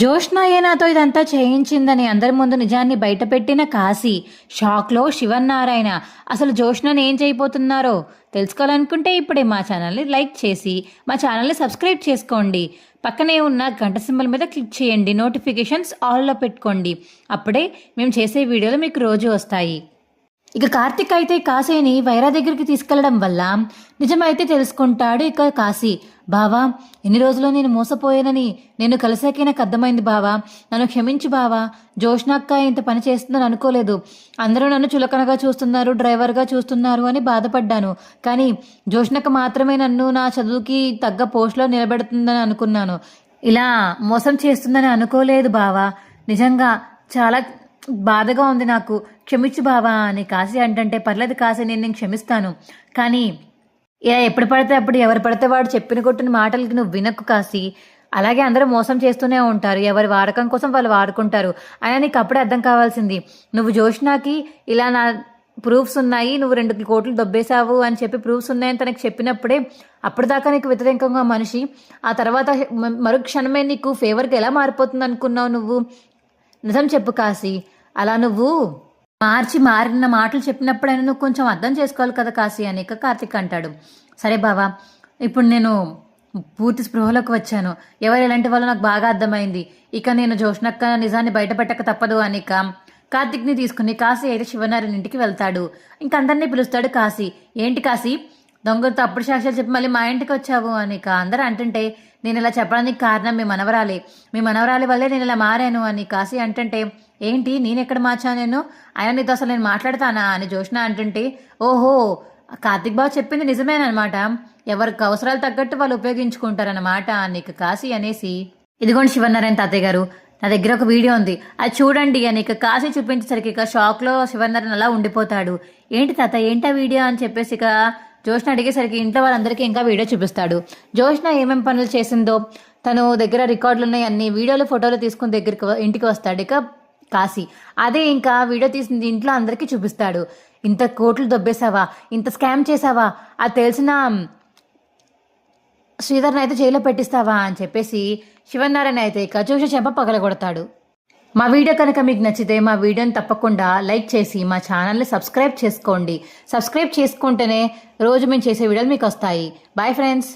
జోష్నాయే నాతో ఇదంతా చేయించిందని అందరి ముందు నిజాన్ని బయటపెట్టిన కాశీ. షాక్లో శివన్నారాయణ అసలు జోష్నని ఏం చేయబోతున్నారో తెలుసుకోవాలనుకుంటే ఇప్పుడే మా ఛానల్ని లైక్ చేసి మా ఛానల్ని సబ్స్క్రైబ్ చేసుకోండి. పక్కనే ఉన్న గంట సింబల్ మీద క్లిక్ చేయండి నోటిఫికేషన్స్ ఆల్లో పెట్టుకోండి. అప్పుడే మేము చేసే వీడియోలు మీకు రోజు వస్తాయి. ఇక కార్తిక్ అయితే కాశీని వైరా దగ్గరికి తీసుకెళ్ళడం వల్ల నిజమైతే తెలుసుకుంటాడు ఇక కాశీ. బావా ఎన్ని రోజులు నేను మోసపోయానని నేను కలిసాకే నాకు అర్థమైంది బావా. నన్ను క్షమించు బావా. జోష్నక్క ఇంత పని చేస్తుందని అనుకోలేదు. అందరూ నన్ను చులకనగా చూస్తున్నారు డ్రైవర్గా చూస్తున్నారు అని బాధపడ్డాను. కానీ జోష్నక్క మాత్రమే నన్ను నా చదువుకి తగ్గ పోస్ట్లో నిలబెడుతుందని అనుకున్నాను. ఇలా మోసం చేస్తుందని అనుకోలేదు బావా. నిజంగా చాలా బాధగా ఉంది నాకు. క్షమించు బావా అని కాశీ అంటే పర్లేదు కాశీ నేను నేను క్షమిస్తాను. కానీ ఇలా ఎప్పుడు పడితే అప్పుడు ఎవరు పడితే వాడు చెప్పిన కొట్టిన మాటలకి నువ్వు వినకు కాసి అలాగే అందరూ మోసం చేస్తూనే ఉంటారు. ఎవరి వాడకం కోసం వాళ్ళు వాడుకుంటారు. అయినా నీకు అప్పుడే అర్థం కావాల్సింది. నువ్వు జోష్నాకి ఇలా నా ప్రూఫ్స్ ఉన్నాయి నువ్వు రెండు కోట్లు దొబ్బేశావు అని చెప్పి ప్రూఫ్స్ ఉన్నాయని తనకు చెప్పినప్పుడే అప్పటిదాకా నీకు వ్యతిరేకంగా మనిషి ఆ తర్వాత మరుక్షణమే నీకు ఫేవర్కి ఎలా మారిపోతుంది అనుకున్నావు నువ్వు? నిజం చెప్పు కాసి అలా నువ్వు మార్చి మారిన మాటలు చెప్పినప్పుడైనా నువ్వు కొంచెం అర్థం చేసుకోవాలి కదా కాశీ అని ఇక కార్తిక్ అంటాడు. సరే బావా ఇప్పుడు నేను పూర్తి స్పృహలోకి వచ్చాను. ఎవరు ఎలాంటి వాళ్ళు నాకు బాగా అర్థమైంది. ఇక నేను జోష్నక్క నిజాన్ని బయటపెట్టక తప్పదు అని ఇక కార్తిక్ని తీసుకుని కాశీ అయితే శివనారాయణ ఇంటికి వెళ్తాడు. ఇంక అందరినీ పిలుస్తాడు కాశీ. ఏంటి కాశీ? దొంగ తప్పుడు సాక్ష్యాలు చెప్పి మళ్ళీ మా ఇంటికి వచ్చావు అనిక అందరూ అంటుంటే నేను ఇలా చెప్పడానికి కారణం మీ మనవరాలే. మీ మనవరాలి వల్లే నేను ఇలా మారాను అని కాశీ అంటుంటే ఏంటి? నేను ఎక్కడ మార్చాను నేను ఆయన నీతో అసలు నేను మాట్లాడతానా? అని జోష్న అంటుంటే ఓహో కార్తిక్ బాబు చెప్పింది నిజమేనమాట ఎవరికి అవసరాలు తగ్గట్టు వాళ్ళు ఉపయోగించుకుంటారన్నమాట నీకు కాశీ అనేసి. ఇదిగోండి శివనారాయణ తాతయ్య గారు నా దగ్గర ఒక వీడియో ఉంది. అది చూడండి అని ఇక కాశీ చూపించేసరికి ఇక షాక్లో శివనారాయణ అలా ఉండిపోతాడు. ఏంటి తాత ఏంటి ఆ వీడియో? అని చెప్పేసి ఇక జోష్ణ అడిగేసరికి ఇంట్లో వాళ్ళందరికీ ఇంకా వీడియో చూపిస్తాడు. జోష్ణ ఏమేం పనులు చేసిందో తను దగ్గర రికార్డులు ఉన్నాయి అన్ని వీడియోలు ఫోటోలు తీసుకుని దగ్గరికి ఇంటికి వస్తాడు. ఇక కాశీ. అదే ఇంకా వీడియో తీసింది ఇంట్లో అందరికీ చూపిస్తాడు. ఇంత కోట్లు దొబ్బేశావా? ఇంత స్కామ్ చేసావా అది తెలిసిన శ్రీధర్ని అయితే జైల్లో పెట్టిస్తావా అని చెప్పేసి శివనారాయణ అయితే ఇక చూసి చెంప పగలగొడతాడు. మా వీడియో కనుక మీకు నచ్చితే మా వీడియోని తప్పకుండా లైక్ చేసి మా ఛానల్ని సబ్స్క్రైబ్ చేసుకోండి. సబ్స్క్రైబ్ చేసుకుంటేనే రోజు మేము చేసే వీడియోలు మీకు వస్తాయి. Bye friends